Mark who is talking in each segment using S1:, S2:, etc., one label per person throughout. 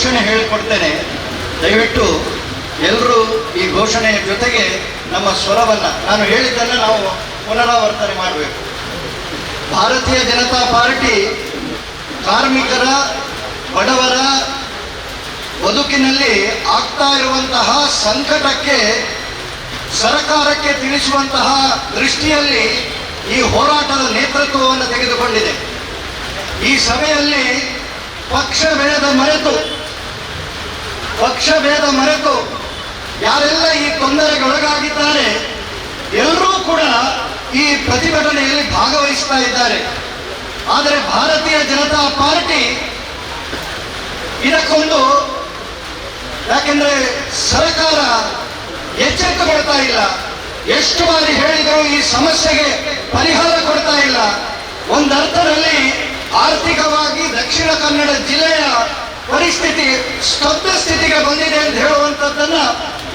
S1: ಘೋಷಣೆ ಹೇಳಿಕೊಡ್ತೇನೆ. ದಯವಿಟ್ಟು ಎಲ್ಲರೂ ಈ ಘೋಷಣೆಯ ಜೊತೆಗೆ ನಮ್ಮ ಸ್ವರವನ್ನ, ನಾನು ಹೇಳಿದ್ದನ್ನು ನಾವು ಪುನರಾವರ್ತನೆ ಮಾಡಬೇಕು. ಭಾರತೀಯ ಜನತಾ ಪಾರ್ಟಿ ಕಾರ್ಮಿಕರ, ಬಡವರ ಬದುಕಿನಲ್ಲಿ ಆಗ್ತಾ ಇರುವಂತಹ ಸಂಕಟಕ್ಕೆ, ಸರ್ಕಾರಕ್ಕೆ ತಿಳಿಸುವಂತಹ ದೃಷ್ಟಿಯಲ್ಲಿ ಈ ಹೋರಾಟದ ನೇತೃತ್ವವನ್ನು ತೆಗೆದುಕೊಂಡಿದೆ. ಈ ಸಭೆಯಲ್ಲಿ ಪಕ್ಷ ಬೆಳೆದ ಮರೆತು ಪಕ್ಷ ಭೇದ ಮರೆತು ಯಾರೆಲ್ಲ ಈ ತೊಂದರೆಗೆ ಒಳಗಾಗಿದ್ದಾರೆ, ಎಲ್ಲರೂ ಕೂಡ ಈ ಪ್ರತಿಭಟನೆಯಲ್ಲಿ ಭಾಗವಹಿಸ್ತಾ ಇದ್ದಾರೆ. ಆದರೆ ಭಾರತೀಯ ಜನತಾ ಪಾರ್ಟಿ ಇದಕ್ಕೊಂದು ಯಾಕೆಂದ್ರೆ ಸರ್ಕಾರ ಎಚ್ಚೆತ್ತುಕೊಳ್ತಾ ಇಲ್ಲ. ಎಷ್ಟು ಬಾರಿ ಹೇಳಿದರೂ ಈ ಸಮಸ್ಯೆಗೆ ಪರಿಹಾರ ಕೊಡ್ತಾ ಇಲ್ಲ. ಒಂದರ್ಥದಲ್ಲಿ ಆರ್ಥಿಕವಾಗಿ ದಕ್ಷಿಣ ಕನ್ನಡ ಜಿಲ್ಲೆಯ ಪರಿಸ್ಥಿತಿ, ಸ್ತಬ್ಧ ಸ್ಥಿತಿಗೆ ಬಂದಿದೆ ಅಂತ ಹೇಳುವಂಥದ್ದನ್ನ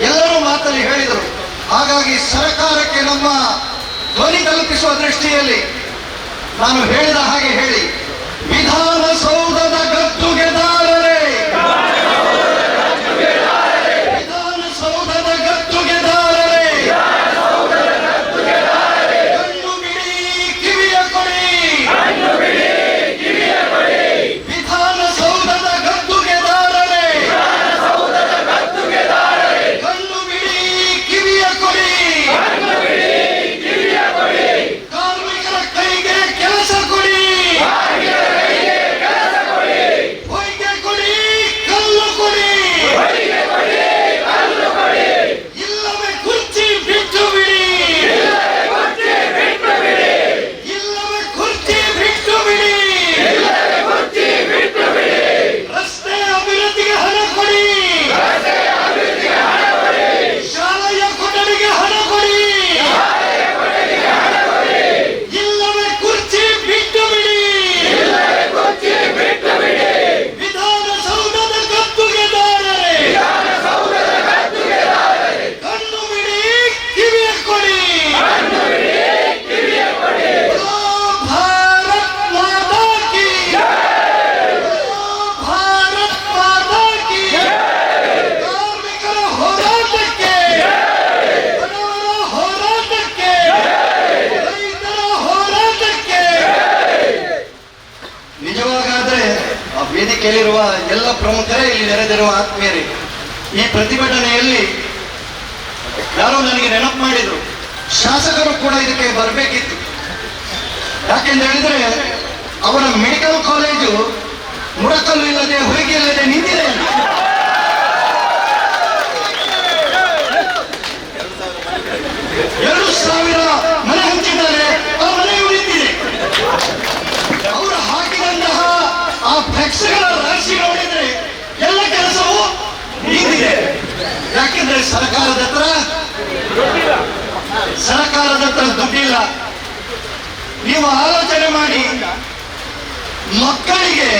S1: ಎಲ್ಲರೂ ಮಾತಲ್ಲಿ ಹೇಳಿದರು. ಹಾಗಾಗಿ ಸರ್ಕಾರಕ್ಕೆ ನಮ್ಮ ಧ್ವನಿ ತಲುಪಿಸುವ ದೃಷ್ಟಿಯಲ್ಲಿ ನಾನು ಹೇಳಿದ ಹಾಗೆ ಹೇಳಿ. ವಿಧಾನಸೌಧದ ಗದ್ದುಗೆದಾರರೇ ಶಾಸಕರು ಕೂಡ ಇದಕ್ಕೆ ಬರಬೇಕಿತ್ತು. ಯಾಕೆಂತ ಹೇಳಿದ್ರೆ, ಅವರ ಮೆಡಿಕಲ್ ಕಾಲೇಜು ಮುಡಕಲ್ಲು ಇಲ್ಲದೆ ಹೊರಗೆ ಇಲ್ಲದೆ ನಿಂತಿದೆ. ಎರಡು ಸಾವಿರ ಮನೆ ಹಂಚಿದ್ದಾರೆ, ಆ ಮನೆ ನಿಂತಿದೆ ಅವರು ಹಾಕಿದಂತಹ ಆ ಫ್ಲೆಕ್ಸ್ಗಳ ರಾಶಿ ನೋಡಿದ್ರೆ ಎಲ್ಲ ಕೆಲಸವೂ ನಿಂತಿದೆ ಯಾಕೆಂದ್ರೆ ಸರ್ಕಾರದ ಹತ್ರ ಸರ್ಕಾರದ ದುಡ್ಡಿಲ್ಲ ನೀವು ಆಲೋಚನೆ ಮಾಡಿ ಮಕ್ಕಳಿಗೆ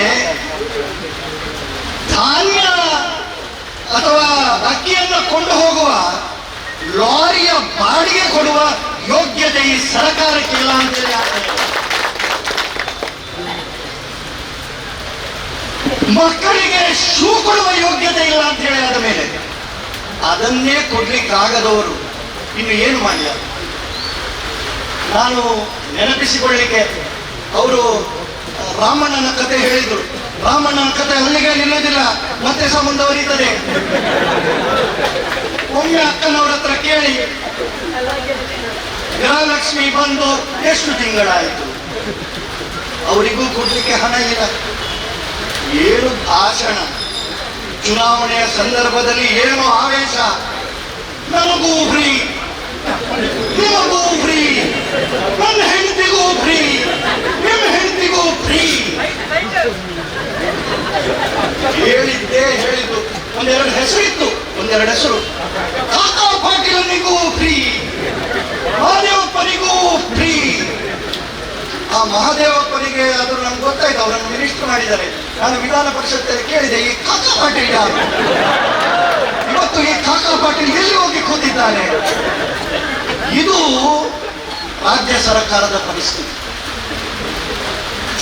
S1: ಧಾನ್ಯ ಅಥವಾ ಅಕ್ಕಿಯನ್ನು ಕೊಂಡು ಹೋಗುವ ಲಾರಿಯ ಬಾಡಿಗೆ ಕೊಡುವ ಯೋಗ್ಯತೆ ಈ ಸರ್ಕಾರಕ್ಕಿಲ್ಲ ಅಂತೇಳಿ. ಮಕ್ಕಳಿಗೆ ಶೂ ಕೊಡುವ ಯೋಗ್ಯತೆ ಇಲ್ಲ ಅಂತ ಹೇಳಿ ಆದ ಮೇಲೆ ಅದನ್ನೇ ಕೊಡ್ಲಿಕ್ಕಾಗದವರು ಇನ್ನು ಏನು ಮಾಡಿಲ್ಲ. ನಾನು ನೆನಪಿಸಿಕೊಳ್ಳಿಕ್ಕೆ ಅವರು ರಾಮಣ್ಣನ ಕತೆ ಹೇಳಿದರು. ರಾಮಣ್ಣನ ಕತೆ ಅಲ್ಲಿಗೆ ನಿಲ್ಲೋದಿಲ್ಲ, ಮತ್ತೆ ಸಹ ಮುಂದುವರಿಯುತ್ತದೆ ಒಮ್ಮೆ ಅಕ್ಕನವ್ರ ಹತ್ರ ಕೇಳಿ, ಗೃಹಲಕ್ಷ್ಮಿ ಬಂದು ಎಷ್ಟು ತಿಂಗಳಾಯಿತು? ಅವರಿಗೂ ಕೊಡ್ಲಿಕ್ಕೆ ಹಣ ಇಲ್ಲ. ಏನು ಭಾಷಣ? ಚುನಾವಣೆಯ ಸಂದರ್ಭದಲ್ಲಿ ಏನು ಆವೇಶ? ನಮಗೂ ಫ್ರೀ ನಿಮಗೂ ಫ್ರೀ ನನ್ನ ಹೆಂಡತಿಗೂ ಫ್ರೀ ನಿಮ್ಮ ಹೆಂಡತಿಗೂ ಫ್ರೀ ಹೇಳಿದ್ದೇ, ಹೇಳಿದ್ದು. ಒಂದೆರಡು ಹೆಸರಿತ್ತು, ಒಂದೆರಡು ಹೆಸರು. ಕಾಕಾ ಪಾಟೀಲನಿಗೂ ಫ್ರೀ. ಮಹಾದೇವಪ್ಪನಿಗೂ ಫ್ರೀ. ಆ ಮಹಾದೇವಪ್ಪನಿಗೆ ಅದು ನಮ್ಗೆ ಗೊತ್ತಾಯ್ತು, ಅವರನ್ನು ಮಿನಿಸ್ಟರ್ ಮಾಡಿದ್ದಾರೆ. ನಾನು ವಿಧಾನ ಪರಿಷತ್ತಲ್ಲಿ ಕೇಳಿದೆ, ಈ ಕಾಕಾ ಪಾಟೀಲ್. ಯಾರು ಇವತ್ತು ಈ ಕಾಕಾ ಪಾಟೀಲ್ ಎಲ್ಲಿ ಹೋಗಿ ಕೂತಿದ್ದಾನೆ ಇದು ರಾಜ್ಯ ಸರ್ಕಾರದ ಪರಿಸ್ಥಿತಿ.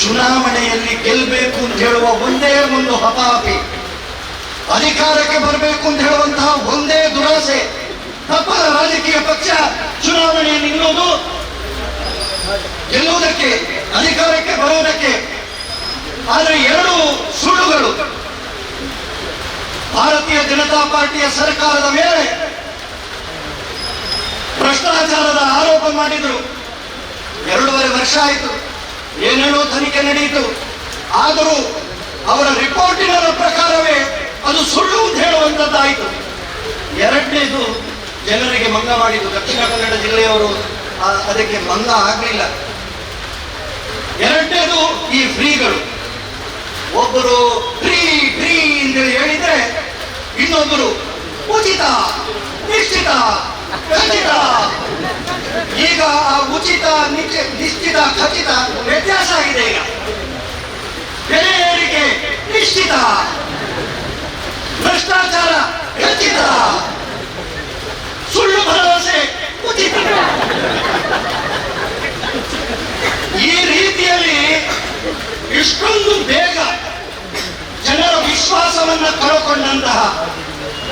S1: ಚುನಾವಣೆಯಲ್ಲಿ ಗೆಲ್ಲಬೇಕು ಅಂತ ಹೇಳುವ ಒಂದೇ ಒಂದು ಹತಾಪಿ ಅಧಿಕಾರಕ್ಕೆ ಬರಬೇಕು ಅಂತ ಹೇಳುವಂತಹ ಒಂದೇ ದುರಾಸೆ. ತಪ್ಪ ರಾಜಕೀಯ ಪಕ್ಷ ಚುನಾವಣೆಯಲ್ಲಿ ನಿಲ್ಲುವುದು. ಗೆಲ್ಲುವುದಕ್ಕೆ, ಅಧಿಕಾರಕ್ಕೆ ಬರುವುದಕ್ಕೆ. ಆದರೆ ಎರಡು ಸುಳ್ಳುಗಳು. ಭಾರತೀಯ ಜನತಾ ಪಾರ್ಟಿಯ ಸರ್ಕಾರದ ಮೇಲೆ ಭ್ರಷ್ಟಾಚಾರದ ಆರೋಪ ಮಾಡಿದ್ರು. ಎರಡೂವರೆ ವರ್ಷ ಆಯಿತು. ಏನೇನೋ ತನಿಖೆ ನಡೆಯಿತು ಆದರೂ ಅವರ ರಿಪೋರ್ಟಿನ ಪ್ರಕಾರವೇ ಅದು ಸುಳ್ಳು ಅಂತ ಹೇಳುವಂಥದ್ದಾಯಿತು ಎರಡನೇದು ಜನರಿಗೆ ಮಂಗ ಮಾಡಿದ್ದು. ದಕ್ಷಿಣ ಕನ್ನಡ ಜಿಲ್ಲೆಯವರು ಅದಕ್ಕೆ ಮಂಗ ಆಗಲಿಲ್ಲ. ಎರಡನೇದು ಈ ಫ್ರೀಗಳು. ಒಬ್ಬರು ಫ್ರೀ ಫ್ರೀ ಅಂತೇಳಿ ಹೇಳಿದ್ರೆ ಇನ್ನೊಬ್ಬರು ಉಚಿತ, ನಿಶ್ಚಿತ, ಖಚಿತ. ಈಗ ಆ ಉಚಿತ ನಿಶ್ಚ- ನಿಶ್ಚಿತ, ಖಚಿತ ವ್ಯತ್ಯಾಸ ಆಗಿದೆ ಈಗ. ಬೆಲೆ ಏರಿಕೆ ನಿಶ್ಚಿತ. ಭ್ರಷ್ಟಾಚಾರ ಖಚಿತ. ಸುಳ್ಳು ಭರವಸೆ ಉಚಿತ. ಈ ರೀತಿಯಲ್ಲಿ ಇಷ್ಟೊಂದು ಬೇಗ ಜನರ ವಿಶ್ವಾಸವನ್ನು ಕಳಕೊಂಡಂತಹ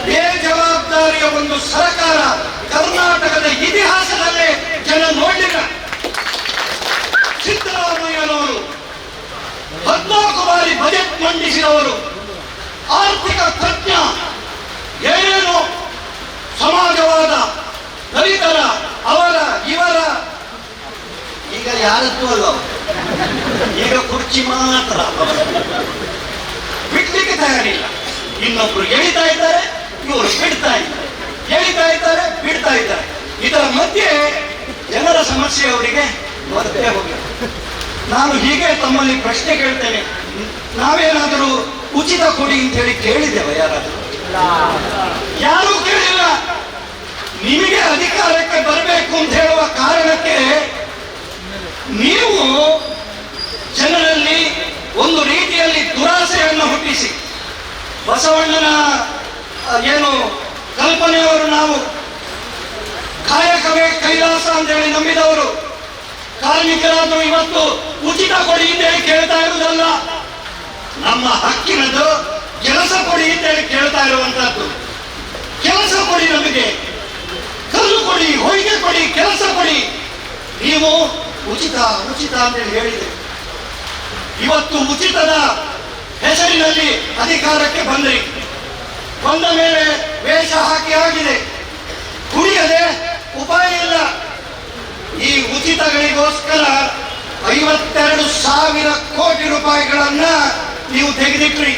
S1: ಬೇಜವಾಬ್ದಾರಿಯ ಒಂದು ಸರ್ಕಾರ ಕರ್ನಾಟಕದ ಇತಿಹಾಸದಲ್ಲೇ ಜನ ನೋಡಿಲ್ಲ. ಸಿದ್ದರಾಮಯ್ಯನವರು ಹದಿನಾಲ್ಕು ಬಾರಿ ಬಜೆಟ್ ಮಂಡಿಸಿದವರು. ಆರ್ಥಿಕ ತಜ್ಞ, ಏನೇನು ಸಮಾಜವಾದ ದಲಿತರ, ಅವರ, ಇವರ. ಈಗ ಯಾರದ್ದು ಅಲ್ಲ? ಈಗ ಕುರ್ಚಿ ಮಾತ್ರ. ಬಿಡ್ಲಿಕ್ಕೆ ತಯಾರಿಲ್ಲ. ಇನ್ನೊಬ್ರು ಎಳಿತಾ ಇದ್ದಾರೆ. ಇವರು ಬಿಡ್ತಾ ಇದ್ದಾರೆ. ಹೇಳ್ತಾ ಇದ್ದಾರೆ, ಬಿಡ್ತಾ ಇದ್ದಾರೆ. ಇದರ ಮಧ್ಯೆ ಜನರ ಸಮಸ್ಯೆ ಅವರಿಗೆ ಬರದೇ ಹೋಗಿದೆ. ನಾನು ಹೀಗೆ ತಮ್ಮಲ್ಲಿ ಪ್ರಶ್ನೆ ಕೇಳ್ತೇನೆ. ನಾವೇನಾದರೂ ಉಚಿತ ಕೊಡಿ ಅಂತ ಹೇಳಿ ಕೇಳಿದ್ದೇವ ಯಾರಾದರೂ? ಯಾರೂ ಕೇಳಿಲ್ಲ. ನಿಮಗೆ ಅಧಿಕಾರಕ್ಕೆ ಬರಬೇಕು ಅಂತ ಹೇಳುವ ಕಾರಣಕ್ಕೆ ನೀವು ಜನರಲ್ಲಿ ಒಂದು ರೀತಿಯಲ್ಲಿ ದುರಾಸೆಯನ್ನು ಹುಟ್ಟಿಸಿ. ಬಸವಣ್ಣನ ಏನು ಕಲ್ಪನೆಯವರು ನಾವು ಕಾಯಕವೇ ಕೈಲಾಸ ಅಂತೇಳಿ ನಂಬಿದವರು. ಕಾರ್ಮಿಕರಾದ್ರು ಇವತ್ತು ಉಚಿತ ಕೊಡಿ ಅಂತೇಳಿ ಕೇಳ್ತಾ ಇರುವುದಲ್ಲ, ನಮ್ಮ ಹಕ್ಕಿನದು ಕೆಲಸ ಕೊಡಿ ಅಂತ ಹೇಳಿ ಕೇಳ್ತಾ ಇರುವಂತಹದ್ದು. ಕೆಲಸ ಕೊಡಿ ನಮಗೆ, ಕಲ್ಲು ಕೊಡಿ, ಹೊಯ್ಗೆ ಕೊಡಿ, ಕೆಲಸ ಕೊಡಿ. ನೀವು ಉಚಿತ ಉಚಿತ ಅಂತೇಳಿ ಹೇಳಿದೆ ಇವತ್ತು ಉಚಿತದ ಹೆಸರಿನಲ್ಲಿ ಅಧಿಕಾರಕ್ಕೆ ಬಂದ್ರಿ. ಬಂದ ಮೇಲೆ ವೇಷ ಹಾಕಿ ಆಗಿದೆ. ಕುಡಿಯದೆ ಉಪಾಯ ಇಲ್ಲ. ಈ ಉಚಿತಗಳಿಗೋಸ್ಕರ ಐವತ್ತೆರಡು ಸಾವಿರ ಕೋಟಿ ರೂಪಾಯಿಗಳನ್ನ ನೀವು ತೆಗೆದಿಟ್ರಿ.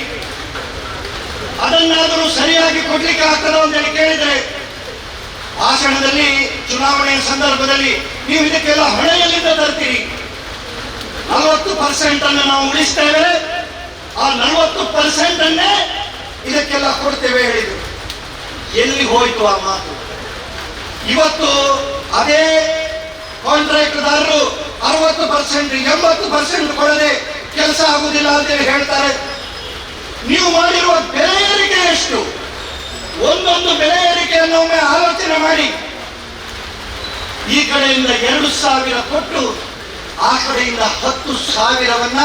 S1: ಅದನ್ನಾದರೂ ಸರಿಯಾಗಿ ಕೊಡ್ಲಿಕ್ಕೆ ಆಗ್ತದ ಅಂತೇಳಿ ಕೇಳಿದ್ರೆ ಭಾಷಣದಲ್ಲಿ ಚುನಾವಣೆಯ ಸಂದರ್ಭದಲ್ಲಿ ನೀವು ಇದಕ್ಕೆಲ್ಲ ಹೊಣೆಯಲ್ಲಿಂದ ತರ್ತೀರಿ. ನಲವತ್ತು ಪರ್ಸೆಂಟ್ ಅನ್ನು ನಾವು ಉಳಿಸ್ತೇವೆ. ಆ ನಲವತ್ತು ಪರ್ಸೆಂಟ್ ಅನ್ನೇ ಇದಕ್ಕೆಲ್ಲ ಕೊಡ್ತೇವೆ ಹೇಳಿದರು. ಎಲ್ಲಿ ಹೋಯಿತು ಆ ಮಾತು? ಇವತ್ತು ಅದೇ ಕಾಂಟ್ರಾಕ್ಟ್ದಾರರು ಅರವತ್ತು ಪರ್ಸೆಂಟ್, ಎಂಬತ್ತು ಪರ್ಸೆಂಟ್ ಕೊಡದೆ ಕೆಲಸ ಆಗುದಿಲ್ಲ ಅಂತೇಳಿ ಹೇಳ್ತಾರೆ. ನೀವು ಮಾಡಿರುವ ಬೆಲೆ ಏರಿಕೆ ಎಷ್ಟು? ಒಂದೊಂದು ಬೆಲೆ ಏರಿಕೆಯನ್ನು ಒಮ್ಮೆ ಆಲೋಚನೆ ಮಾಡಿ. ಈ ಕಡೆಯಿಂದ ಎರಡು ಸಾವಿರ ಕೊಟ್ಟು, ಆ ಕಡೆಯಿಂದ ಹತ್ತು ಸಾವಿರವನ್ನ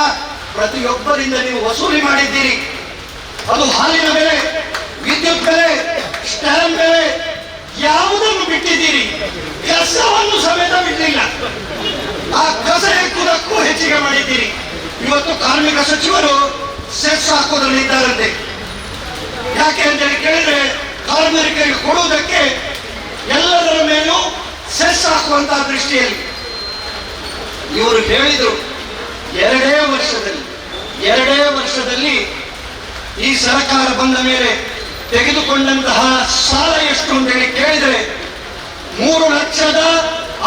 S1: ಪ್ರತಿಯೊಬ್ಬರಿಂದ ನೀವು ವಸೂಲಿ ಮಾಡಿದ್ದೀರಿ. ಅದು ಹಾಲಿನ ಬೆಲೆ, ವಿದ್ಯುತ್ ಬೆಲೆ ಸ್ಟ್ಯಾಂಪ್ ಬೆಲೆ, ಯಾವುದನ್ನು ಬಿಟ್ಟಿದ್ದೀರಿ? ಕಸವನ್ನು ಸಮೇತ ಬಿಡಲಿಲ್ಲ ಆ ಕಸ ಎಕ್ಕುವುದಕ್ಕೂ ಹೆಚ್ಚಿಗೆ ಮಾಡಿದ್ದೀರಿ. ಇವತ್ತು ಕಾರ್ಮಿಕ ಸಚಿವರು ಸೆಸ್ ಹಾಕೋದ್ರಲ್ಲಿದ್ದಾರಂತೆ ಯಾಕೆ ಅಂತೇಳಿ ಕೇಳಿದ್ರೆ ಕಾರ್ಮಿಕರಿಗೆ ಕೊಡುವುದಕ್ಕೆ ಎಲ್ಲದರ ಮೇಲೂ ಸೆಸ್ ಹಾಕುವಂತಹ ದೃಷ್ಟಿಯಲ್ಲಿ. ಇವರು ಹೇಳಿದರು, ಎರಡೇ ವರ್ಷದಲ್ಲಿ ಎರಡೇ ವರ್ಷದಲ್ಲಿ ಈ ಸರ್ಕಾರ ಬಂದ ಮೇಲೆ ತೆಗೆದುಕೊಂಡಂತಹ ಸಾಲ ಎಷ್ಟು ಅಂತ ಹೇಳಿ ಕೇಳಿದರೆ ಮೂರು ಲಕ್ಷದ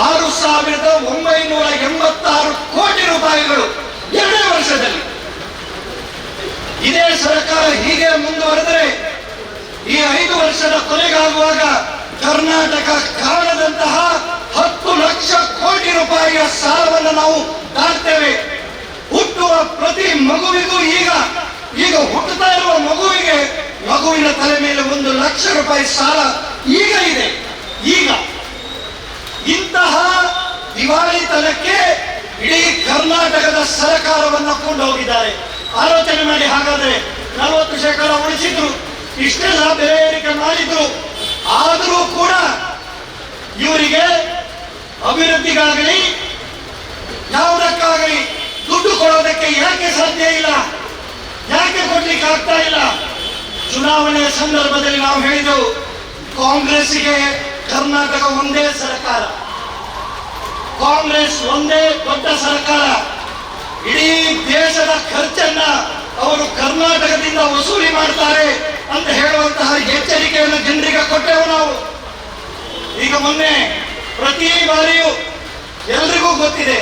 S1: ಆರು ಸಾವಿರದ ಒಂಬೈನೂರ ಎಂಬತ್ತಾರು ಕೋಟಿ ರೂಪಾಯಿಗಳು ಎರಡೇ ವರ್ಷದಲ್ಲಿ. ಇದೇ ಸರ್ಕಾರ ಹೀಗೆ ಮುಂದುವರೆದರೆ ಈ ಐದು ವರ್ಷದ ಕೊನೆಗಾಗುವಾಗ ಕರ್ನಾಟಕ ಕಾಣದಂತಹ ಹತ್ತು ಲಕ್ಷ ಕೋಟಿ ರೂಪಾಯಿಯ ಸಾಲವನ್ನು ನಾವು ದಾಟ್ತೇವೆ ಹುಟ್ಟುವ ಪ್ರತಿ ಮಗುವಿಗೂ ಈಗ ಈಗ ಹುಟ್ಟುತ್ತಾ ಇರುವ ಮಗುವಿಗೆ ಮಗುವಿನ ತಲೆ ಮೇಲೆ ಒಂದು ಲಕ್ಷ ರೂಪಾಯಿ ಸಾಲ ಈಗ ಇದೆ. ಈಗ ಇಂತಹ ದಿವಾಳಿತನಕ್ಕೆ ಇಡೀ ಕರ್ನಾಟಕದ ಸರ್ಕಾರವನ್ನು ಕೊಂಡು ಹೋಗಿದ್ದಾರೆ. ಆಲೋಚನೆ ಮಾಡಿ ಹಾಗಾದ್ರೆ ನಲವತ್ತು ಶೇಕಡ ಉಳಿಸಿದ್ರು ಇಷ್ಟೆಲ್ಲ ಬೆಲೆ ಏರಿಕೆ ಮಾಡಿದ್ರು. ಆದರೂ ಕೂಡ ಇವರಿಗೆ ಅಭಿವೃದ್ಧಿಗಾಗಲಿ, ಯಾವುದಕ್ಕಾಗಲಿ ದುಡ್ಡು ಕೊಡೋದಕ್ಕೆ ಯಾಕೆ ಸಾಧ್ಯ ಇಲ್ಲ? ಯಾಕೆ ಕೊಡ್ಲಿಕ್ಕೆ ಆಗ್ತಾ ಇಲ್ಲ? ಚುನಾವಣೆಯ ಸಂದರ್ಭದಲ್ಲಿ ನಾವು ಹೇಳಿದೆವು ಕಾಂಗ್ರೆಸ್ಗೆ ಕರ್ನಾಟಕ ಒಂದೇ ಸರ್ಕಾರ. ಕಾಂಗ್ರೆಸ್ ಒಂದೇ ದೊಡ್ಡ ಸರ್ಕಾರ. ಇಡೀ ದೇಶದ ಖರ್ಚನ್ನ ಅವರು ಕರ್ನಾಟಕದಿಂದ ವಸೂಲಿ ಮಾಡ್ತಾರೆ ಅಂತ ಹೇಳುವಂತಹ ಎಚ್ಚರಿಕೆಯನ್ನು ಜನರಿಗೆ ಕೊಟ್ಟೆವು ನಾವು. ಈಗ ಮೊನ್ನೆ ಪ್ರತಿ ಬಾರಿಯೂ ಎಲ್ರಿಗೂ ಗೊತ್ತಿದೆ,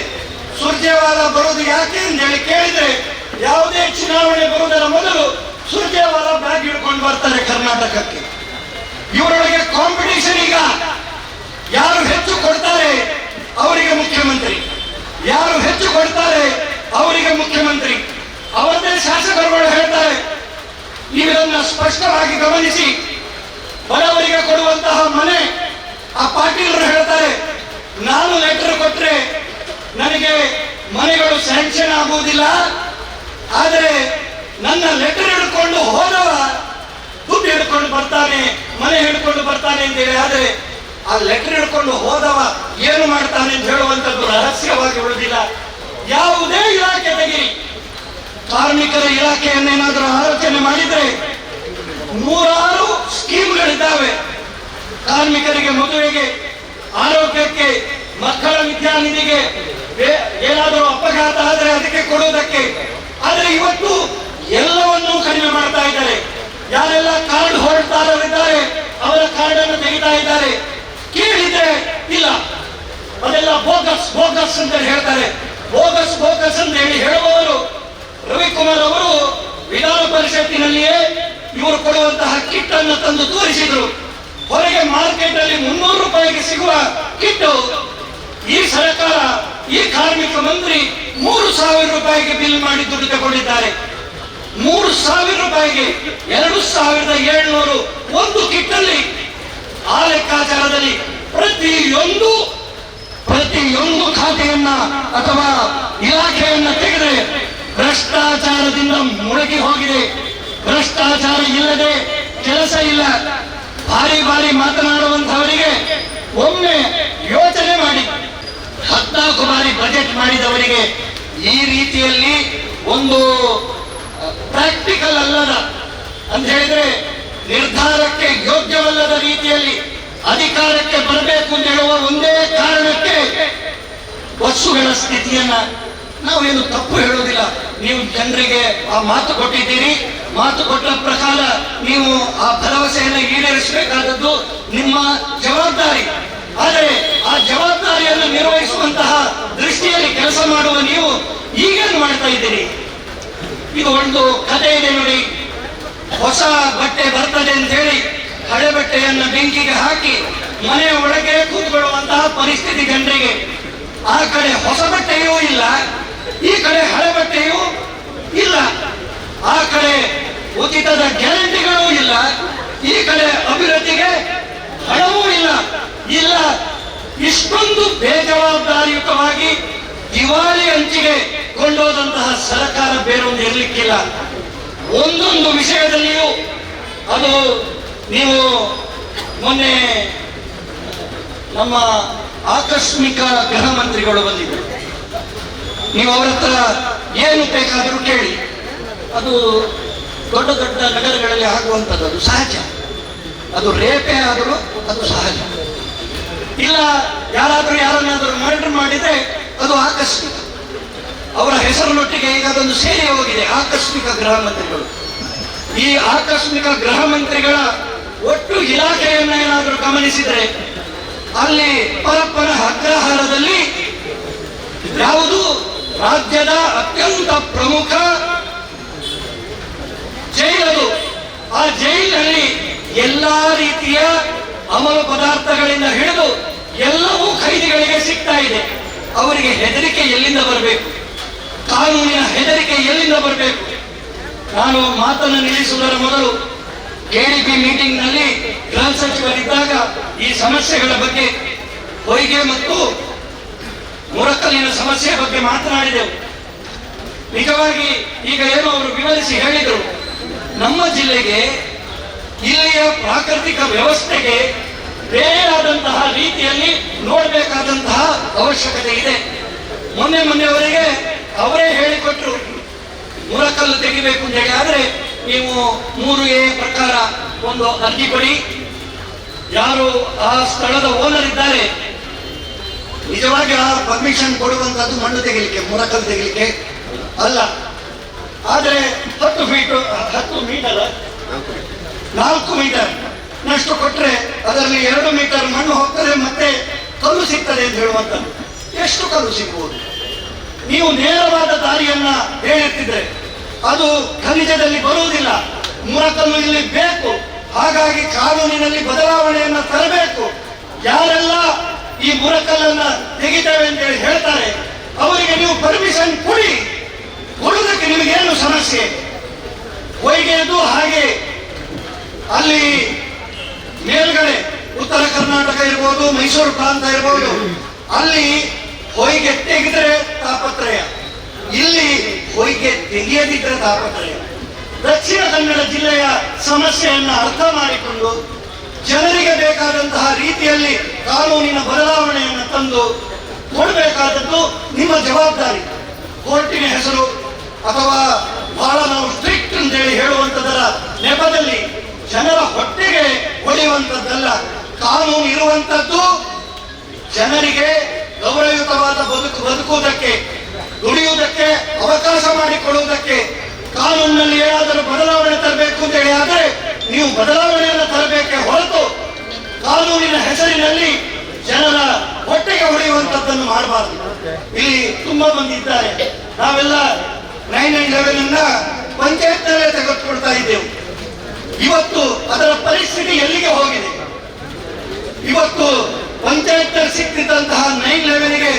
S1: ಸುರ್ಜೇವಾಲ ಬರೋದು ಯಾಕೆ ಅಂತ ಹೇಳಿ ಕೇಳಿದ್ರೆ ಯಾವುದೇ ಚುನಾವಣೆ ಬರುವುದರ ಮೊದಲು ಸುರ್ಜೇವಾಲ ಬ್ಯಾಗ್ ಹಿಡ್ಕೊಂಡು ಬರ್ತಾರೆ ಕರ್ನಾಟಕಕ್ಕೆ. ಇವರೊಳಗೆ ಕಾಂಪಿಟೇಷನ್ ಈಗ. ಯಾರು ಹೆಚ್ಚು ಕೊಡ್ತಾರೆ ಅವರಿಗೆ ಮುಖ್ಯಮಂತ್ರಿ. ಯಾರು ಹೆಚ್ಚು ಕೊಡ್ತಾರೆ ಅವರಿಗೆ ಮುಖ್ಯಮಂತ್ರಿ. ಅವರದೇ ಶಾಸಕರುಗಳು ಹೇಳ್ತಾರೆ, ನೀವಿದನ್ನ ಸ್ಪಷ್ಟವಾಗಿ ಗಮನಿಸಿ. ಬಡವರಿಗೆ ಕೊಡುವಂತಹ ಮನೆ, ಆ ಪಾಟೀಲರು ಹೇಳ್ತಾರೆ, ನಾನು ಲೆಟರ್ ಕೊಟ್ಟರೆ ನನಗೆ ಮನೆಗಳು ಸ್ಯಾಂಕ್ಷನ್ ಆಗುವುದಿಲ್ಲ ಆದರೆ ನನ್ನ ಲೆಟರ್ ಹಿಡ್ಕೊಂಡು ಹೋದವ ದುಡ್ಡು ಹಿಡ್ಕೊಂಡು ಬರ್ತಾನೆ, ಮನೆ ಹಿಡ್ಕೊಂಡು ಬರ್ತಾನೆ ಅಂತೇಳಿ ಆದರೆ ಆ ಲೆಟರ್ ಹಿಡ್ಕೊಂಡು ಹೋದವ ಏನು ಮಾಡ್ತಾನೆ ಅಂತ ಹೇಳುವಂಥದ್ದು ರಹಸ್ಯವಾಗಿ ಉಳಿದಿಲ್ಲ. ಯಾವುದೇ ಇಲಾಖೆ ತೆಗಿರಿ. ಕಾರ್ಮಿಕರ ಇಲಾಖೆಯನ್ನೇನಾದರೂ ಆಲೋಚನೆ ಮಾಡಿದ್ರೆ ನೂರಾರು ಸ್ಕೀಮ್ಗಳಿದ್ದಾವೆ. ಕಾರ್ಮಿಕರಿಗೆ ಮದುವೆಗೆ, ಆರೋಗ್ಯಕ್ಕೆ, ಮಕ್ಕಳ ವಿದ್ಯಾನಿಧಿಗೆ ಏನಾದರೂ ಅಪಘಾತ ಆದರೆ ಅದಕ್ಕೆ ಕೊಡುವುದಕ್ಕೆ ಆದರೆ ಇವತ್ತು ಎಲ್ಲವನ್ನೂ ಕಡಿಮೆ ಮಾಡ್ತಾ ಇದ್ದಾರೆ. ಯಾರೆಲ್ಲ ಕಾರ್ಡ್ ಹೊರಡ್ತಾರಿದ್ದಾರೆ ಅವರ ಕಾರ್ಡ್ ಅನ್ನು ತೆಗಿತಾ ಇದ್ದಾರೆ. ಕೇಳಿದ್ರೆ ಇಲ್ಲ. ಅದೆಲ್ಲ ಬೋಗಸ್ ಬೋಗಸ್ ಅಂತ ಹೇಳ್ತಾರೆ. ಬೋಗಸ್ ಬೋಗಸ್ ಅಂತ ಹೇಳಿ ಹೇಳುವವರು ರವಿಕುಮಾರ್ ಅವರು ವಿಧಾನ ಪರಿಷತ್ತಿನಲ್ಲಿಯೇ ಇವರು ಕೊಡುವಂತಹ ಕಿಟ್ ಅನ್ನು ತಂದು ತೋರಿಸಿದ್ರು. ಹೊರಗೆ ಮಾರ್ಕೆಟ್ ಅಲ್ಲಿ ಮುನ್ನೂರು ರೂಪಾಯಿಗೆ ಸಿಗುವ ಕಿಟ್ಟು ಈ ಸರ್ಕಾರ ಈ ಕಾರ್ಮಿಕ ಮಂತ್ರಿ ಮೂರು ಸಾವಿರ ರೂಪಾಯಿಗೆ ಬಿಲ್ ಮಾಡಿ ದುಡ್ಡು ತಗೊಂಡಿದ್ದಾರೆ. ಮೂರು ಸಾವಿರ ರೂಪಾಯಿಗೆ ಎರಡು ಸಾವಿರದ ಏಳ್ನೂರು ಒಂದು ಕಿಟ್ಟಲ್ಲಿ ಆ ಲೆಕ್ಕಾಚಾರದಲ್ಲಿ ಪ್ರತಿಯೊಂದು ಪ್ರತಿಯೊಂದು ಖಾತೆಯನ್ನ ಅಥವಾ ಇಲಾಖೆಯನ್ನ ತೆಗೆದ್ರೆ ಭ್ರಷ್ಟಾಚಾರದಿಂದ ಮುಳುಗಿ ಹೋಗಿದೆ. ಭ್ರಷ್ಟಾಚಾರ ಇಲ್ಲದೆ ಕೆಲಸ ಇಲ್ಲ. ಭಾರಿ ಭಾರಿ ಮಾತನಾಡುವಂತಹವರಿಗೆ ಒಮ್ಮೆ ಯೋಚನೆ ಮಾಡಿ. ಹದ್ನಾಲ್ಕು ಬಾರಿ ಬಜೆಟ್ ಮಾಡಿದವರಿಗೆ ಈ ರೀತಿಯಲ್ಲಿ ಒಂದು ಪ್ರಾಕ್ಟಿಕಲ್ ಅಲ್ಲದ ಅಂತ ಹೇಳಿದ್ರೆ ನಿರ್ಧಾರಕ್ಕೆ ಯೋಗ್ಯವಲ್ಲದ ರೀತಿಯಲ್ಲಿ ಅಧಿಕಾರಕ್ಕೆ ಬರಬೇಕು ಅಂತ ಹೇಳುವ ಒಂದೇ ಕಾರಣಕ್ಕೆ ಬಸ್ಸುಗಳ ಸ್ಥಿತಿಯನ್ನ ನಾವೇನು ತಪ್ಪು ಹೇಳುವುದಿಲ್ಲ. ನೀವು ಜನರಿಗೆ ಆ ಮಾತು ಕೊಟ್ಟಿದ್ದೀರಿ. ಮಾತು ಕೊಟ್ಟ ಪ್ರಕಾರ ನೀವು ಆ ಭರವಸೆಯನ್ನು ಈಡೇರಿಸಬೇಕಾದದ್ದು ನಿಮ್ಮ ಜವಾಬ್ದಾರಿ. ಆದರೆ ಜವಾಬ್ದಾರಿಯನ್ನು ನಿರ್ವಹಿಸುವಂತಹ ದೃಷ್ಟಿಯಲ್ಲಿ ಕೆಲಸ ಮಾಡುವ ನೀವು ಈಗೇನು ಮಾಡ್ತಾ ಇದ್ದೀರಿ? ಇದು ಒಂದು ಕಥೆ ಇದೆ ನೋಡಿ. ಹೊಸ ಬಟ್ಟೆ ಬರ್ತದೆ ಅಂತ ಹೇಳಿ ಹಳೆ ಬಟ್ಟೆಯನ್ನು ಬೆಂಕಿಗೆ ಹಾಕಿ ಮನೆಯ ಒಳಗೆ ಕೂತ್ಕೊಳ್ಳುವಂತಹ ಪರಿಸ್ಥಿತಿ ಜನರಿಗೆ. ಆ ಕಡೆ ಹೊಸ ಬಟ್ಟೆಯೂ ಇಲ್ಲ, ಈ ಕಡೆ ಹಳೆ ಬಟ್ಟೆಯೂ ಇಲ್ಲ. ಆ ಕಡೆ ಉಚಿತದ ಗ್ಯಾರಂಟಿಗಳೂ ಇಲ್ಲ, ಈ ಕಡೆ ಅಭಿವೃದ್ಧಿಗೆ ಹಣವೂ ಇಲ್ಲ. ಇಲ್ಲ ಇಷ್ಟೊಂದು ಬೇಜವಾಬ್ದಾರಿಯುತವಾಗಿ ದಿವಾಳಿ ಅಂಚಿಗೆ ಕೊಂಡೋದಂತಹ ಸರ್ಕಾರ ಬೇರೊಂದು ಇರಲಿಕ್ಕಿಲ್ಲ. ಒಂದೊಂದು ವಿಷಯದಲ್ಲಿಯೂ ಅದು ನೀವು ಮೊನ್ನೆ ನಮ್ಮ ಆಕಸ್ಮಿಕ ಗೃಹ ಮಂತ್ರಿಗಳು ಬಂದಿದ್ದರು ನೀವು ಅವರ ಹತ್ರ ಏನು ಬೇಕಾದರೂ ಕೇಳಿ. ಅದು ದೊಡ್ಡ ದೊಡ್ಡ ನಗರಗಳಲ್ಲಿ ಆಗುವಂಥದ್ದು, ಅದು ಸಹಜ. ಅದು ರೇಪೆ ಆದರೂ ಅದು ಸಹಜ. ಇಲ್ಲ, ಯಾರಾದರೂ ಯಾರನ್ನಾದರೂ ಮರ್ಡರ್ ಮಾಡಿದ್ರೆ ಅದು ಆಕಸ್ಮಿಕ. ಅವರ ಹೆಸರಿನೊಟ್ಟಿಗೆ ಈಗ ಅದೊಂದು ಸೇರಿ ಹೋಗಿದೆ, ಆಕಸ್ಮಿಕ ಗೃಹ ಮಂತ್ರಿಗಳು. ಈ ಆಕಸ್ಮಿಕ ಗೃಹ ಮಂತ್ರಿಗಳ ಒಟ್ಟು ಇಲಾಖೆಯನ್ನ ಏನಾದರೂ ಗಮನಿಸಿದರೆ, ಅಲ್ಲಿ ಪರಪ್ಪನ ಅಗ್ರಹಾರದಲ್ಲಿ ಯಾವುದು ರಾಜ್ಯದ ಅತ್ಯಂತ ಪ್ರಮುಖ ಜೈಲದು ಆ ಜೈಲಿನಲ್ಲಿ ಎಲ್ಲಾ ರೀತಿಯ ಅಮಲು ಪದಾರ್ಥಗಳಿಂದ ಹಿಡಿದು ಎಲ್ಲವೂ ಖೈದಿಗಳಿಗೆ ಸಿಗ್ತಾ ಇದೆ. ಅವರಿಗೆ ಹೆದರಿಕೆ ಎಲ್ಲಿಂದ ಬರಬೇಕು? ಕಾನೂನಿನ ಹೆದರಿಕೆ ಎಲ್ಲಿಂದ ಬರಬೇಕು? ನಾನು ಮಾತನ್ನು ನಿಲ್ಲಿಸುವುದರ ಮೊದಲು ಕೆಡಿಪಿ ಮೀಟಿಂಗ್ನಲ್ಲಿ ಗೃಹ ಸಚಿವರಿದ್ದಾಗ ಈ ಸಮಸ್ಯೆಗಳ ಬಗ್ಗೆ ಹೊಯ್ಗೆ ಮತ್ತು ಮುರಕ್ಕಲಿನ ಸಮಸ್ಯೆ ಬಗ್ಗೆ ಮಾತನಾಡಿದೆವು. ನಿಜವಾಗಿ ಈಗ ಏನು ಅವರು ವಿವರಿಸಿ ಹೇಳಿದರು. ನಮ್ಮ ಜಿಲ್ಲೆಗೆ
S2: ಇಲ್ಲಿಯ ಪ್ರಾಕೃತಿಕ ವ್ಯವಸ್ಥೆಗೆ ಬೇರೆ ಆದಂತಹ ರೀತಿಯಲ್ಲಿ ನೋಡಬೇಕಾದಂತಹ ಅವಶ್ಯಕತೆ ಇದೆ. ಮೊನ್ನೆ ಮೊನ್ನೆವರೆಗೆ ಅವರೇ ಹೇಳಿಕೊಟ್ರು ಮುರಕಲ್ಲು ತೆಗಿಬೇಕು ಅಂತ ಹೇಳಿ. ಆದರೆ ನೀವು ಮೂರು ಎ ಪ್ರಕಾರ ಒಂದು ಅರ್ಜಿ ಕೊಡಿ. ಯಾರು ಆ ಸ್ಥಳದ ಓನರ್ ಇದ್ದಾರೆ,
S1: ನಿಜವಾಗಿ ಆ ಪರ್ಮಿಷನ್ ಕೊಡುವಂತದ್ದು ಮಣ್ಣು ತೆಗಿಲಿಕ್ಕೆ ಮುರಕಲ್ ತೆಗಿಲಿಕ್ಕೆ ಅಲ್ಲ.
S2: ಆದರೆ ಹತ್ತು ಫೀಟ್ ಹತ್ತು ಮೀಟರ್
S1: ನಾಲ್ಕು ಮೀಟರ್ ನಷ್ಟು ಕೊಟ್ಟರೆ ಅದರಲ್ಲಿ ಎರಡು ಮೀಟರ್ ಮಣ್ಣು ಹೋಗ್ತದೆ ಮತ್ತೆ ಕಲ್ಲು ಸಿಗ್ತದೆ ಅಂತ ಹೇಳುವಂತದ್ದು ಎಷ್ಟು ಕಲ್ಲು ಸಿಗ್ಬೋದು?
S2: ನೀವು ನೇರವಾದ ದಾರಿಯನ್ನ ಹೇಳಿರ್ತಿದ್ರೆ
S1: ಅದು ಖನಿಜದಲ್ಲಿ ಬರುವುದಿಲ್ಲ.
S2: ಮುರಕಲ್ಲು ಇಲ್ಲಿ ಬೇಕು.
S1: ಹಾಗಾಗಿ ಕಾನೂನಿನಲ್ಲಿ ಬದಲಾವಣೆಯನ್ನ ತರಬೇಕು.
S2: ಯಾರೆಲ್ಲ ಈ ಮುರಕಲ್ಲನ್ನ ತೆಗಿತೇವೆ ಅಂತ ಹೇಳಿ ಹೇಳ್ತಾರೆ,
S1: ಅವರಿಗೆ ನೀವು ಪರ್ಮಿಷನ್ ಕೊಡಿ. ಕೊಡುವುದಕ್ಕೆ ನಿಮಗೇನು ಸಮಸ್ಯೆ?
S2: ಹೊಯ್ಗೆದು ಹಾಗೆ
S1: ಅಲ್ಲಿ ಇರ್ಬೋದು, ಮೈಸೂರು ಪ್ರಾಂತ ಇರ್ಬೋದು, ಅಲ್ಲಿ ಹೊಯ್ಗೆ ತೆಗೆದ್ರೆ ತಾಪತ್ರಯ. ಇಲ್ಲಿ ಹೊಯ್ಗೆ ತೆಗೆಯದಿದ್ರೆ ತಾಪತ್ರಯ.
S2: ದಕ್ಷಿಣ ಕನ್ನಡ ಜಿಲ್ಲೆಯ ಸಮಸ್ಯೆಯನ್ನ ಅರ್ಥ ಮಾಡಿಕೊಂಡು
S1: ಜನರಿಗೆ ಬೇಕಾದಂತಹ ರೀತಿಯಲ್ಲಿ ಕಾನೂನಿನ ಬದಲಾವಣೆಯನ್ನು ತಂದು ಕೊಡಬೇಕಾದದ್ದು ನಿಮ್ಮ ಜವಾಬ್ದಾರಿ. ಕೋರ್ಟಿನ ಹೆಸರು ಅಥವಾ ಬಹಳ ನಾವು ಸ್ಟ್ರಿಕ್ಟ್ ಅಂತೇಳಿ ಹೇಳುವಂತದರ ನೆಪದಲ್ಲಿ ಜನರ ಹೊಟ್ಟೆಗೆ ಹೊಡೆಯುವಂಥದ್ದಲ್ಲ ಕಾನೂನು ಇರುವಂತದ್ದು ಜನರಿಗೆ ಗೌರವಯುತವಾದ ಬದುಕು, ಬದುಕುವುದಕ್ಕೆ, ದುಡಿಯುವುದಕ್ಕೆ, ಅವಕಾಶ ಮಾಡಿಕೊಡುವುದಕ್ಕೆ ಕಾನೂನಿನಲ್ಲಿ ಏನಾದರೂ ಬದಲಾವಣೆ ತರಬೇಕು ಅಂತ ಹೇಳಿ ಆದರೆ ನೀವು ಬದಲಾವಣೆಯನ್ನು ತರಬೇಕೆ ಹೊರತು ಕಾನೂನಿನ ಹೆಸರಿನಲ್ಲಿ ಜನರ ಹೊಟ್ಟೆಗೆ ಹೊಡೆಯುವಂತದ್ದನ್ನು ಮಾಡಬಾರದು. ಇಲ್ಲಿ ತುಂಬಾ ಮಂದಿ ಇದ್ದಾರೆ. ನಾವೆಲ್ಲ ನೈನ್ ಅಂಡ್ ಲೆವೆನ್ ಅನ್ನ ಪಂಚಾಯತ್ನಲ್ಲೇ ತೆಗೆದುಕೊಳ್ತಾ ಇದ್ದೆವು. ಇವತ್ತು ಅದರ ಪರಿಸ್ಥಿತಿ ಎಲ್ಲಿಗೆ ಹೋಗಿದೆ? ಇವತ್ತು ಪಂಚಾಯತ್ ಸಿಕ್ತಿದ್ದಂತಹ ನೈನ್ ಲೆವೆನ್ಗೆ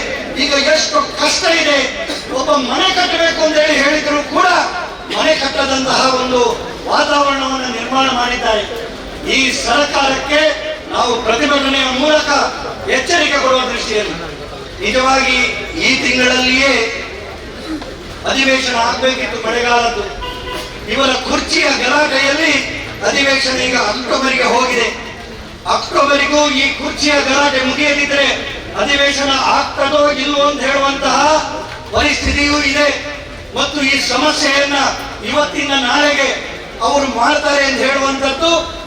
S1: ಈಗ ಎಷ್ಟು ಕಷ್ಟ ಇದೆ, ಒಬ್ಬ ಮನೆ ಕಟ್ಟಬೇಕು ಅಂತ ಹೇಳಿ ಹೇಳಿದ್ರು ಕೂಡ ಮನೆ ಕಟ್ಟದಂತಹ ಒಂದು ವಾತಾವರಣವನ್ನು ನಿರ್ಮಾಣ ಮಾಡಿದ್ದಾರೆ. ಈ ಸರ್ಕಾರಕ್ಕೆ ನಾವು ಪ್ರತಿಭಟನೆಯ ಮೂಲಕ ಎಚ್ಚರಿಕೆ ಕೊಡುವ ದೃಷ್ಟಿಯಲ್ಲಿ. ನಿಜವಾಗಿ ಈ ತಿಂಗಳಲ್ಲಿಯೇ ಅಧಿವೇಶನ ಆಗಬೇಕಿತ್ತು ಮಳೆಗಾಲದ್ದು. ಇವರ ಕುರ್ಚಿಯ ಗಲಾಟೆಯಲ್ಲಿ ಅಧಿವೇಶನ ಈಗ ಅಕ್ಟೋಬರ್ಗೆ ಹೋಗಿದೆ. ಅಕ್ಟೋಬರಿಗೂ ಈ ಕುರ್ಚಿಯ ಗಲಾಟೆ ಮುಗಿಯದಿದ್ರೆ ಅಧಿವೇಶನ ಆಗ್ತದೋ ಇಲ್ವೋ ಅಂತ ಹೇಳುವಂತಹ ಪರಿಸ್ಥಿತಿಯೂ ಇದೆ. ಮತ್ತು ಈ ಸಮಸ್ಯೆಯನ್ನ ಇವತ್ತಿನ ನಾಳೆಗೆ ಅವರು ಮಾಡ್ತಾರೆ ಅಂತ ಹೇಳುವಂತದ್ದು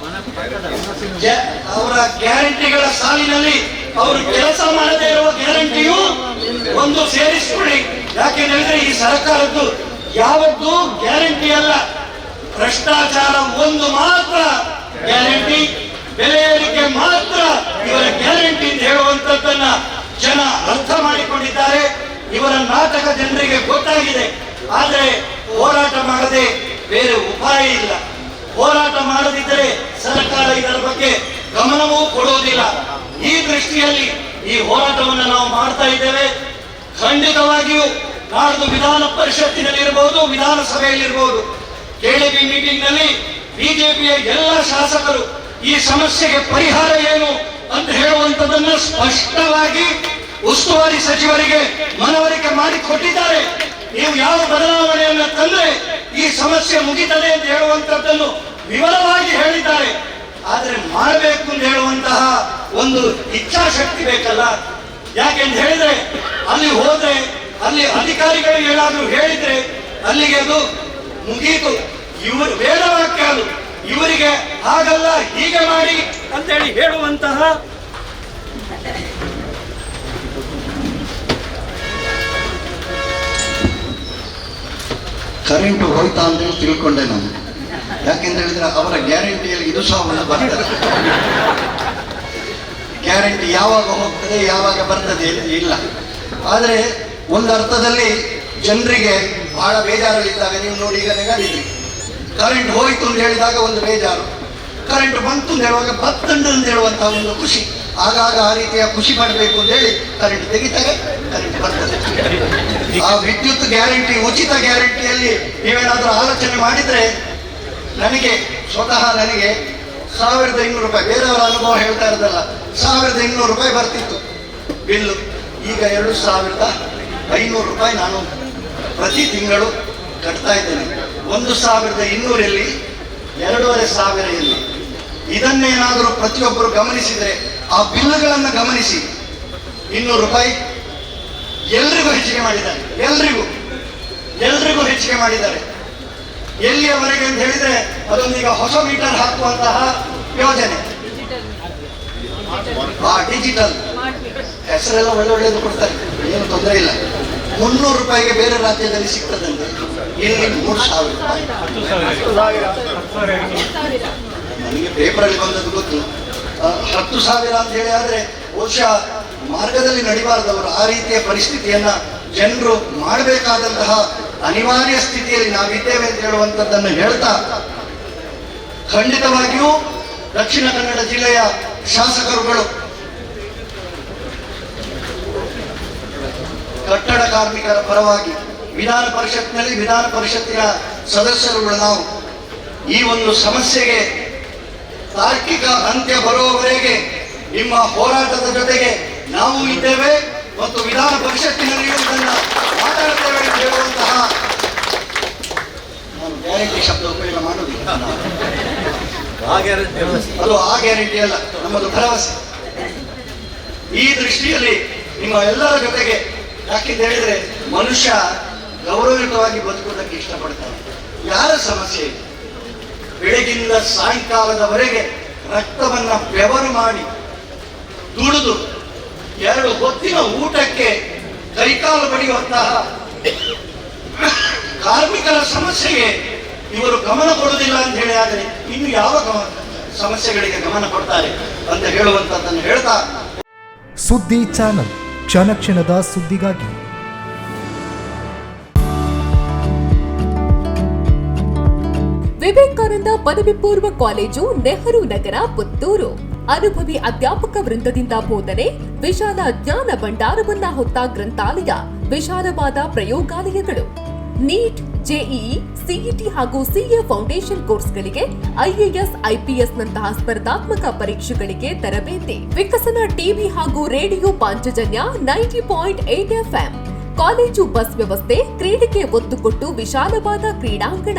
S1: ಅವರ ಗ್ಯಾರಂಟಿಗಳ ಸಾಲಿನಲ್ಲಿ ಅವರು ಕೆಲಸ ಮಾಡದೇ ಇರುವ ಗ್ಯಾರಂಟಿಯು ಒಂದು ಸೇರಿಸಿಕೊಳ್ಳಿ. ಹೇಳಿದ್ರೆ ಈ ಸರ್ಕಾರದ್ದು ಯಾವತ್ತೂ ಗ್ಯಾರಂಟಿ ಅಲ್ಲ. ಭ್ರಷ್ಟಾಚಾರ ಒಂದು ಮಾತ್ರ ಗ್ಯಾರಂಟಿ. ಬೆಲೆ ಏರಿಕೆ ಮಾತ್ರ ಇವರ ಗ್ಯಾರಂಟಿ ಅಂತ ಹೇಳುವಂತದ್ದನ್ನ ಜನ ಅರ್ಥ ಮಾಡಿಕೊಂಡಿದ್ದಾರೆ. ಇವರ ನಾಟಕ ಜನರಿಗೆ ಗೊತ್ತಾಗಿದೆ. ಆದರೆ ಹೋರಾಟ ಮಾಡದೆ ಬೇರೆ ಉಪಾಯ ಇಲ್ಲ. ಹೋರಾಟ ಮಾಡದಿದ್ದರೆ ಸರ್ಕಾರ ಇದರ ಬಗ್ಗೆ ಗಮನವೂ ಕೊಡುವುದಿಲ್ಲ. ಈ ದೃಷ್ಟಿಯಲ್ಲಿ ಈ ಹೋರಾಟವನ್ನು ನಾವು ಮಾಡ್ತಾ ಇದ್ದೇವೆ. ಖಂಡಿತವಾಗಿಯೂ ನಾಡ್ದು ವಿಧಾನ ಪರಿಷತ್ತಿನಲ್ಲಿ ಇರಬಹುದು ವಿಧಾನಸಭೆಯಲ್ಲಿರಬಹುದು ಕೆಡಿಪಿ ಮೀಟಿಂಗ್ನಲ್ಲಿ ಬಿಜೆಪಿಯ ಎಲ್ಲ ಶಾಸಕರು ಈ ಸಮಸ್ಯೆಗೆ ಪರಿಹಾರ ಏನು ಅಂತ ಹೇಳುವಂತದನ್ನ ಸ್ಪಷ್ಟವಾಗಿ ಉಸ್ತುವಾರಿ ಸಚಿವರಿಗೆ ಮನವರಿಕೆ ಮಾಡಿ ಕೊಟ್ಟಿದ್ದಾರೆ. ನೀವು ಯಾವ ಬದಲಾವಣೆಯನ್ನು ತಂದ್ರೆ ಈ ಸಮಸ್ಯೆ ಮುಗಿತದೆ ಅಂತ ಹೇಳುವಂತದ್ದನ್ನು ವಿವರವಾಗಿ ಹೇಳಿದ್ದಾರೆ. ಆದ್ರೆ ಮಾಡಬೇಕು ಅಂತ ಹೇಳುವಂತಹ ಒಂದು ಇಚ್ಛಾಶಕ್ತಿ ಬೇಕಲ್ಲ? ಯಾಕೆಂತ ಹೇಳಿದ್ರೆ, ಅಲ್ಲಿ ಹೋದ್ರೆ, ಅಲ್ಲಿ ಅಧಿಕಾರಿಗಳು ಏನಾದ್ರೂ ಹೇಳಿದ್ರೆ ಅಲ್ಲಿಗೆ ಅದು ಮುಗೀತು. ಇವರು ವೇದವಾಕ್ಯ ಅದು. ಇವರಿಗೆ ಹಾಗಲ್ಲ ಹೀಗೆ ಮಾಡಿ ಅಂತೇಳಿ ಹೇಳುವಂತಹ ಕರೆಂಟ್ ಹೋಯ್ತಾ ಅಂತ ತಿಳ್ಕೊಂಡೆ ನಾನು. ಯಾಕೆಂತ ಹೇಳಿದ್ರೆ ಅವರ ಗ್ಯಾರಂಟಿಯಲ್ಲಿ ಇದು ಸಹ ಒಂದು ಬರ್ತದೆ. ಗ್ಯಾರಂಟಿ ಯಾವಾಗ ಹೋಗ್ತದೆ ಯಾವಾಗ ಬರ್ತದೆ ಇಲ್ಲ. ಆದರೆ ಒಂದು ಅರ್ಥದಲ್ಲಿ ಜನರಿಗೆ ಬಹಳ ಬೇಜಾರಲ್ಲಿದ್ದಾಗ ನೀವು ನೋಡಿ ಈಗ ನೆಗಡಿದ್ರಿ ಕರೆಂಟ್ ಹೋಯಿತು ಅಂತ ಹೇಳಿದಾಗ ಒಂದು ಬೇಜಾರು. ಕರೆಂಟ್ ಬಂತು ಅಂತ ಹೇಳುವಾಗ ಬತ್ತಂಡು ಅಂತ ಹೇಳುವಂತಹ ಒಂದು ಖುಷಿ. ಆಗಾಗ ಆ ರೀತಿಯ ಖುಷಿ ಪಡಬೇಕು ಅಂತ ಹೇಳಿ ಕರೆಂಟ್ ತೆಗಿತಾರೆ, ಕರೆಂಟ್ ಬರ್ತದೆ. ಆ ವಿದ್ಯುತ್ ಗ್ಯಾರಂಟಿ, ಉಚಿತ ಗ್ಯಾರಂಟಿಯಲ್ಲಿ ನೀವೇನಾದರೂ ಆಲೋಚನೆ ಮಾಡಿದ್ರೆ ನನಗೆ, ಸ್ವತಃ ನನಗೆ ಸಾವಿರದ ಇನ್ನೂರು ರೂಪಾಯಿ, ಬೇರೆಯವರ ಅನುಭವ ಹೇಳ್ತಾ ಇರೋದಲ್ಲ, ಸಾವಿರದ ಇನ್ನೂರು ರೂಪಾಯಿ ಬರ್ತಿತ್ತು. ಬಿಲ್ಲು, ಈಗ ಎರಡು ಸಾವಿರದ ಐನೂರು ರೂಪಾಯಿ ನಾನು ಪ್ರತಿ ತಿಂಗಳು ಕಟ್ತಾ ಇದ್ದೇನೆ. ಒಂದು ಸಾವಿರದ ಇನ್ನೂರಲ್ಲಿ ಎರಡೂವರೆ ಸಾವಿರ ಇಲ್ಲಿ. ಇದನ್ನೇನಾದರೂ ಪ್ರತಿಯೊಬ್ಬರು ಗಮನಿಸಿದರೆ ಆ ಬಿಲ್ಗಳನ್ನು ಗಮನಿಸಿ. ಇನ್ನೂರು ರೂಪಾಯಿ ಎಲ್ರಿಗೂ ಹೆಚ್ಚಿಗೆ ಮಾಡಿದ್ದಾರೆ. ಎಲ್ರಿಗೂ. ಎಲ್ರಿಗೂ ಹೆಚ್ಚಿಗೆ ಮಾಡಿದ್ದಾರೆ. ಎಲ್ಲಿಯವರೆಗೆ ಅಂತ ಹೇಳಿದ್ರೆ ಅದೊಂದೀಗ ಹೊಸ ಮೀಟರ್ ಹಾಕುವಂತಹ ಯೋಜನೆ. ಡಿಜಿಟಲ್. ಹೆಸರೆಲ್ಲ ಒಳ್ಳೆ ಒಳ್ಳೆಯದು ಕೊಡ್ತಾರೆ. ಏನು ತೊಂದರೆ ಇಲ್ಲ. ಮುನ್ನೂರು ರೂಪಾಯಿಗೆ ಬೇರೆ ರಾಜ್ಯದಲ್ಲಿ ಸಿಗ್ತದಂತೆ. ಇಲ್ಲಿ ಮೂರು ಸಾವಿರ ನನಗೆ ಪೇಪರಲ್ಲಿ ಬಂದದ್ದು ಗೊತ್ತು. ಹತ್ತು ಸಾವಿರ ಅಂತ ಹೇಳಿ ಆದ್ರೆ ಬಹುಶಃ ಮಾರ್ಗದಲ್ಲಿ ನಡಿಬಾರದವರು. ಆ ರೀತಿಯ ಪರಿಸ್ಥಿತಿಯನ್ನ ಜನರು ಮಾಡಬೇಕಾದಂತಹ ಅನಿವಾರ್ಯ ಸ್ಥಿತಿಯಲ್ಲಿ ನಾವಿದ್ದೇವೆ ಅಂತ ಹೇಳುವಂಥದ್ದನ್ನು ಹೇಳ್ತಾ ಖಂಡಿತವಾಗಿಯೂ ದಕ್ಷಿಣ ಕನ್ನಡ ಜಿಲ್ಲೆಯ ಶಾಸಕರುಗಳು ಕಟ್ಟಡ ಕಾರ್ಮಿಕರ ಪರವಾಗಿ ವಿಧಾನ ಪರಿಷತ್ನಲ್ಲಿ ವಿಧಾನ ಪರಿಷತ್ತಿನ ಸದಸ್ಯರುಗಳು ನಾವು. ಈ ಒಂದು ಸಮಸ್ಯೆಗೆ ತಾರ್ಕಿಕ ಅಂತ್ಯ ಬರುವವರೆಗೆ ನಿಮ್ಮ ಹೋರಾಟದ ಜೊತೆಗೆ ನಾವು ಇದ್ದೇವೆ ಮತ್ತು ವಿಧಾನ ಪರಿಷತ್ತಿನಲ್ಲಿ ಇರುವುದನ್ನ ಮಾತಾಡ್ತೇವೆ ಅಂತ ಹೇಳುವಂತಹ ನಾನು ಗ್ಯಾರಂಟಿ ಶಬ್ದ ಉಪಯೋಗ ಮಾಡುವುದಿಲ್ಲ. ಅದು ಆ ಗ್ಯಾರಂಟಿ ಅಲ್ಲ ನಮ್ಮದು ಭರವಸೆ. ಈ ದೃಷ್ಟಿಯಲ್ಲಿ ನಿಮ್ಮ ಎಲ್ಲರ ಜೊತೆಗೆ ಯಾಕೆಂತ ಹೇಳಿದ್ರೆ ಮನುಷ್ಯ ಗೌರವಯುತವಾಗಿ ಬದುಕುವುದಕ್ಕೆ ಇಷ್ಟಪಡ್ತಾರೆ. ಯಾರ ಸಮಸ್ಯೆ ಇದೆ? ಬೆಳಗಿನಿಂದ ಸಾಯಂಕಾಲದವರೆಗೆ ರಕ್ತವನ್ನ ಬೆವರು ಮಾಡಿ ದುಡಿದು ಎರಡು ಹೊತ್ತಿನ ಊಟಕ್ಕೆ ಕೈಕಾಲು ಬಡಿಯುವಂತಹ ಕಾರ್ಮಿಕರ ಸಮಸ್ಯೆಗೆ ಇವರು ಗಮನ ಕೊಡುವುದಿಲ್ಲ ಅಂತ ಹೇಳಿ ಆದರೆ ಇನ್ನು ಯಾವ ಗಮನ ಸಮಸ್ಯೆಗಳಿಗೆ ಗಮನ ಕೊಡ್ತಾರೆ ಅಂತ ಹೇಳುವಂತದ್ದನ್ನು ಹೇಳ್ತಾ
S3: ಸುದ್ದಿ ಚಾನಲ್. ಕ್ಷಣ ಕ್ಷಣದ ಸುದ್ದಿಗಾಗಿ
S4: ವಿವೇಕಾನಂದ ಪದವಿ ಪೂರ್ವ ಕಾಲೇಜು ನೆಹರು ನಗರ, ಪುತ್ತೂರು. ಅನುಭವಿ ಅಧ್ಯಾಪಕ ವೃಂದದಿಂದ ಬೋಧನೆ, ವಿಶಾಲ ಜ್ಞಾನ ಭಂಡಾರವನ್ನ ಹೊತ್ತ ಗ್ರಂಥಾಲಯ, ವಿಶಾಲವಾದ ಪ್ರಯೋಗಾಲಯಗಳು. ನೀಟ್, ಜೆಇಇ, ಸಿಇಟಿ ಹಾಗೂ ಸಿಎ ಫೌಂಡೇಶನ್ ಕೋರ್ಸ್ಗಳಿಗೆ ಐಎಎಸ್ ಐಪಿಎಸ್ ನಂತಹ ಸ್ಪರ್ಧಾತ್ಮಕ ಪರೀಕ್ಷೆಗಳಿಗೆ ತರಬೇತಿ. ವಿಕಸನ ಟಿವಿ ಹಾಗೂ radio Panchajanya ninety point eight FM. College bus ವ್ಯವಸ್ಥೆ, ಕ್ರೀಡೆಗೆ ಒತ್ತು ಕೊಟ್ಟು ವಿಶಾಲವಾದ ಕ್ರೀಡಾಂಗಣ.